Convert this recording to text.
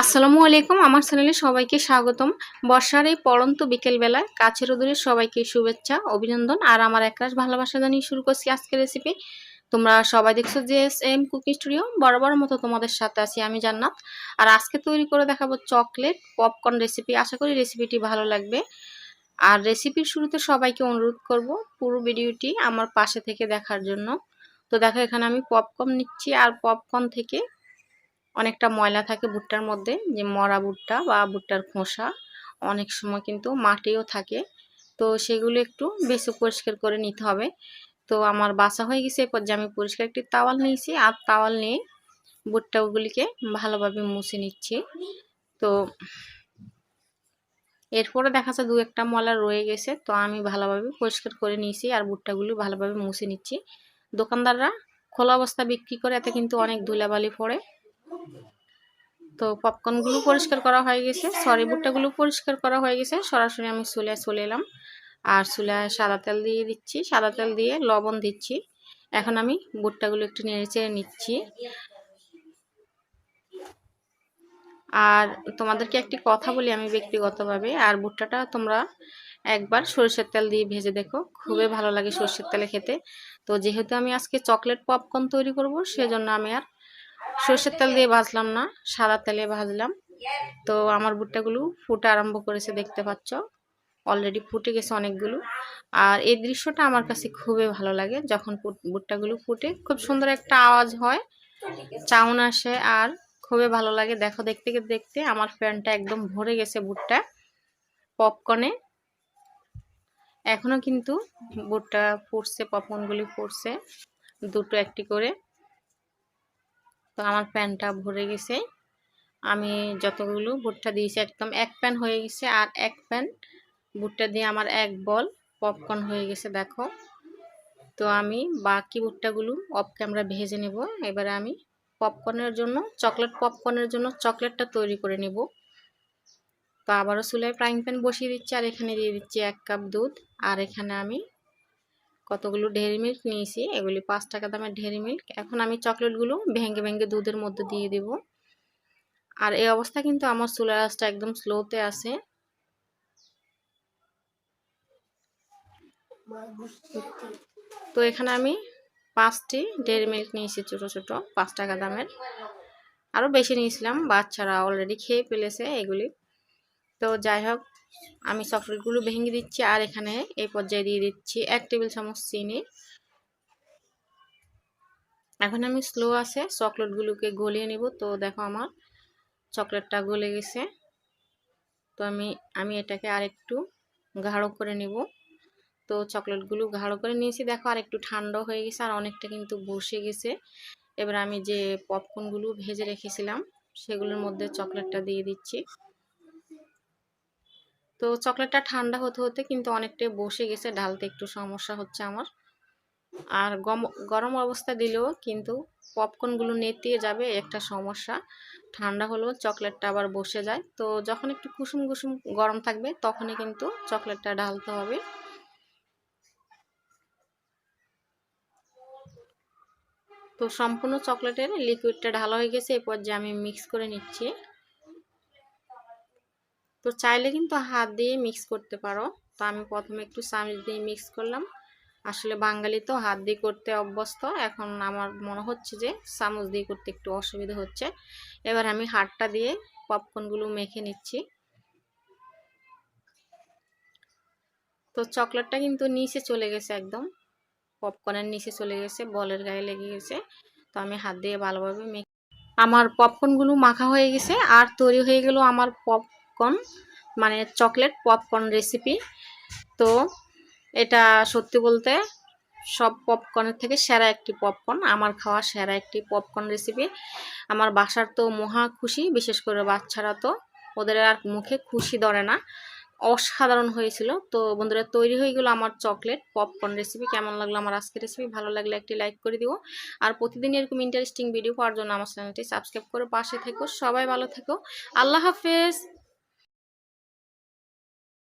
আসসালামু আলাইকুম। আমার চ্যানেলে সবাইকে স্বাগতম। বর্ষার এই পড়ন্ত বিকেলবেলায় কাছের দূরে সবাইকে শুভেচ্ছা, অভিনন্দন। আর আমার একরাশ ভালোবাসা জানিয়ে শুরু করছি আজকের রেসিপি তোমরা সবাই দেখছ যে এস এম কুকিং স্টুডিও বরাবর মতো তোমাদের সাথে আছি আমি জান্নাত। আর আজকে তৈরি করে দেখাবো চকলেট পপকর্ন রেসিপি আশা করি রেসিপিটি ভালো লাগবে। আর রেসিপির শুরুতে সবাইকে অনুরোধ করব পুরো ভিডিওটি আমার পাশে থেকে দেখার জন্য। তো দেখো, এখানে আমি পপকর্ন নিচ্ছি। আর পপকর্ন থেকে অনেকটা ময়লা থাকে ভুট্টার মধ্যে, যে মরা ভুট্টা বা ভুট্টার খোসা, অনেক সময় কিন্তু মাটিও থাকে। তো সেগুলো একটু বেশি পরিষ্কার করে নিতে হবে। তো আমার বাসা হয়ে গেছে এরপর যে আমি পরিষ্কার একটি তাওয়াল নিয়েছি। আর তাওয়াল নিয়ে ভুট্টাগুলিকে ভালোভাবে মুছে নিচ্ছি। তো এরপরে দেখা যাচ্ছে দু একটা ময়লা রয়ে গেছে। তো আমি ভালোভাবে পরিষ্কার করে নিয়েছি আর ভুট্টাগুলি ভালোভাবে মুছে নিচ্ছি। দোকানদাররা খোলা অবস্থা বিক্রি করে, এতে কিন্তু অনেক ধুলাবালি পড়ে। তো পপকর্নগুলো পরিষ্কার করা হয়ে গেছে সরি ভুট্টাগুলো পরিষ্কার করা হয়ে গেছে। সরাসরি আমি চুলায় চলে এলাম। আর চুলায় সাদা তেল দিয়ে দিচ্ছি, সাদা তেল দিয়ে লবণ দিচ্ছি। এখন আমি ভুট্টাগুলো একটু নেড়ে নিচ্ছি। আর তোমাদেরকে একটি কথা বলি আমি ব্যক্তিগতভাবে, আর ভুট্টাটা তোমরা একবার সরষের তেল দিয়ে ভেজে দেখো, খুবই ভালো লাগে সরষের তেলে খেতে। তো যেহেতু আমি আজকে চকলেট পপকর্ন তৈরি করব, সেজন্য আমি আর সর্ষের তেল দিয়ে ভাজলাম না, সাদা তেলে ভাজলাম। তো আমার ভুট্টাগুলো ফুটে আরম্ভ করেছে, দেখতে পাচ্ছ। অলরেডি ফুটে গেছে অনেকগুলো। আর এই দৃশ্যটা আমার কাছে খুবই ভালো লাগে, যখন ভুট্টাগুলো ফুটে, খুব সুন্দর একটা আওয়াজ হয়, চাউন আসে আর খুবই ভালো লাগে। দেখো, দেখতে দেখতে আমার ফ্যানটা একদম ভরে গেছে ভুট্টা পপকর্নে। এখনও কিন্তু ভুট্টা ফুটছে, পপকর্নগুলি ফুটছে, দুটো একটি করে। তো আমার প্যানটা ভরে গেছে। আমি যতগুলো ভুট্টা দিয়েছি একদম এক প্যান হয়ে গেছে আর এক প্যান ভুট্টা দিয়ে আমার এক বল পপকর্ন হয়ে গেছে, দেখো। তো আমি বাকি ভুট্টাগুলো অফ ক্যামেরা ভেজে নেব। এবারে আমি পপকর্নের জন্য, চকলেট পপকর্নের জন্য চকলেটটা তৈরি করে নেব। তো আবারও চুলায় ফ্রাইং প্যান বসিয়ে দিচ্ছি আর এখানে দিয়ে দিচ্ছি এক কাপ দুধ। আর এখানে আমি কতগুলো ঢেরি মিল্ক নিয়েছি, এগুলি পাঁচ টাকা দামের ঢেরি মিল্ক এখন আমি চকলেটগুলো ভেঙে ভেঙে দুধের মধ্যে দিয়ে দেব। আর এই অবস্থা কিন্তু আমার চুলার আঁচটা একদম স্লোতে আছে। তো এখানে আমি পাঁচটি ডেয়ারি মিল্ক নিয়েছি ছোটো ছোটো, পাঁচ টাকা দামের। আরও বেশি নিয়েছিলাম, বাচ্চারা অলরেডি খেয়ে ফেলেছে এগুলি। তো যাই হোক আমি চকলেটগুলো ভেঙে দিচ্ছি আর এখানে এই পর্যায়ে দিয়ে দিচ্ছি এক টেবিল চামচ চিনি। এখন আমি স্লো আছে, চকলেটগুলোকে গলিয়ে নিব। তো দেখো আমার চকলেটটা গলে গেছে। তো আমি আমি এটাকে আর একটু গাঢ় করে নিব। তো চকলেটগুলো গাঢ় করে নিয়েছি। দেখো আর একটু ঠান্ডা হয়ে গেছে আর অনেকটা কিন্তু বসে গেছে। এবার আমি যে পপকর্নগুলো ভেজে রেখেছিলাম, সেগুলোর মধ্যে চকলেটটা দিয়ে দিচ্ছি। তো চকলেটটা ঠান্ডা হতে হতে কিন্তু অনেকটাই বসে গেছে, ঢালতে একটু সমস্যা হচ্ছে আমার। আর গরম অবস্থা দিলেও কিন্তু পপকর্নগুলো নেতিয়ে যাবে একটা সমস্যা। ঠান্ডা হলেও চকলেটটা আবার বসে যায়। তো যখন একটু কুসুম কুসুম গরম থাকবে, তখনই কিন্তু চকলেটটা ঢালতে হবে। তো সম্পূর্ণ চকলেটের লিকুইডটা ঢালা হয়ে গেছে, এরপর যে আমি মিক্স করে নিচ্ছি। তো চাইলে কিন্তু হাত দিয়ে মিক্স করতে পারো। তো আমি প্রথমে একটু চামচ দিয়ে মিক্স করলাম। আসলে বাঙালি তো হাত দিয়ে করতে অভ্যস্ত। এখন আমার মনে হচ্ছে যে চামচ দিয়ে করতে একটু অসুবিধা হচ্ছে। এবার আমি হাতটা দিয়ে পপকর্নগুলো মেখে নিচ্ছি। তো চকলেটটা কিন্তু নিচে চলে গেছে একদম। পপকর্নের নিচে চলে গেছে, বলের গায়ে লেগে গেছে। তো আমি হাত দিয়ে ভালোভাবে মেখে আমার পপকর্নগুলো মাখা হয়ে গেছে। আর তৈরি হয়ে গেল আমার পপ পপকর্ন মানে চকলেট পপকর্ন রেসিপি তো এটা সত্যি বলতে সব পপকর্নের থেকে সেরা একটি পপকর্ন আমার খাওয়া সেরা একটি পপকর্ন রেসিপি আমার বাসার তো মহা খুশি, বিশেষ করে বাচ্চারা তো, ওদের আর মুখে খুশি ধরে না। অসাধারণ হয়েছিল। তো বন্ধুরা, তৈরি হয়ে গেলো আমার চকলেট পপকর্ন রেসিপি কেমন লাগল আমার আজকের রেসিপি ভালো লাগলে একটি লাইক করে দিও। আর প্রতিদিন এরকম ইন্টারেস্টিং ভিডিও পাওয়ার জন্য আমার চ্যানেলটি সাবস্ক্রাইব করে পাশে থেকো। সবাই ভালো থেকো। আল্লাহ হাফেজ।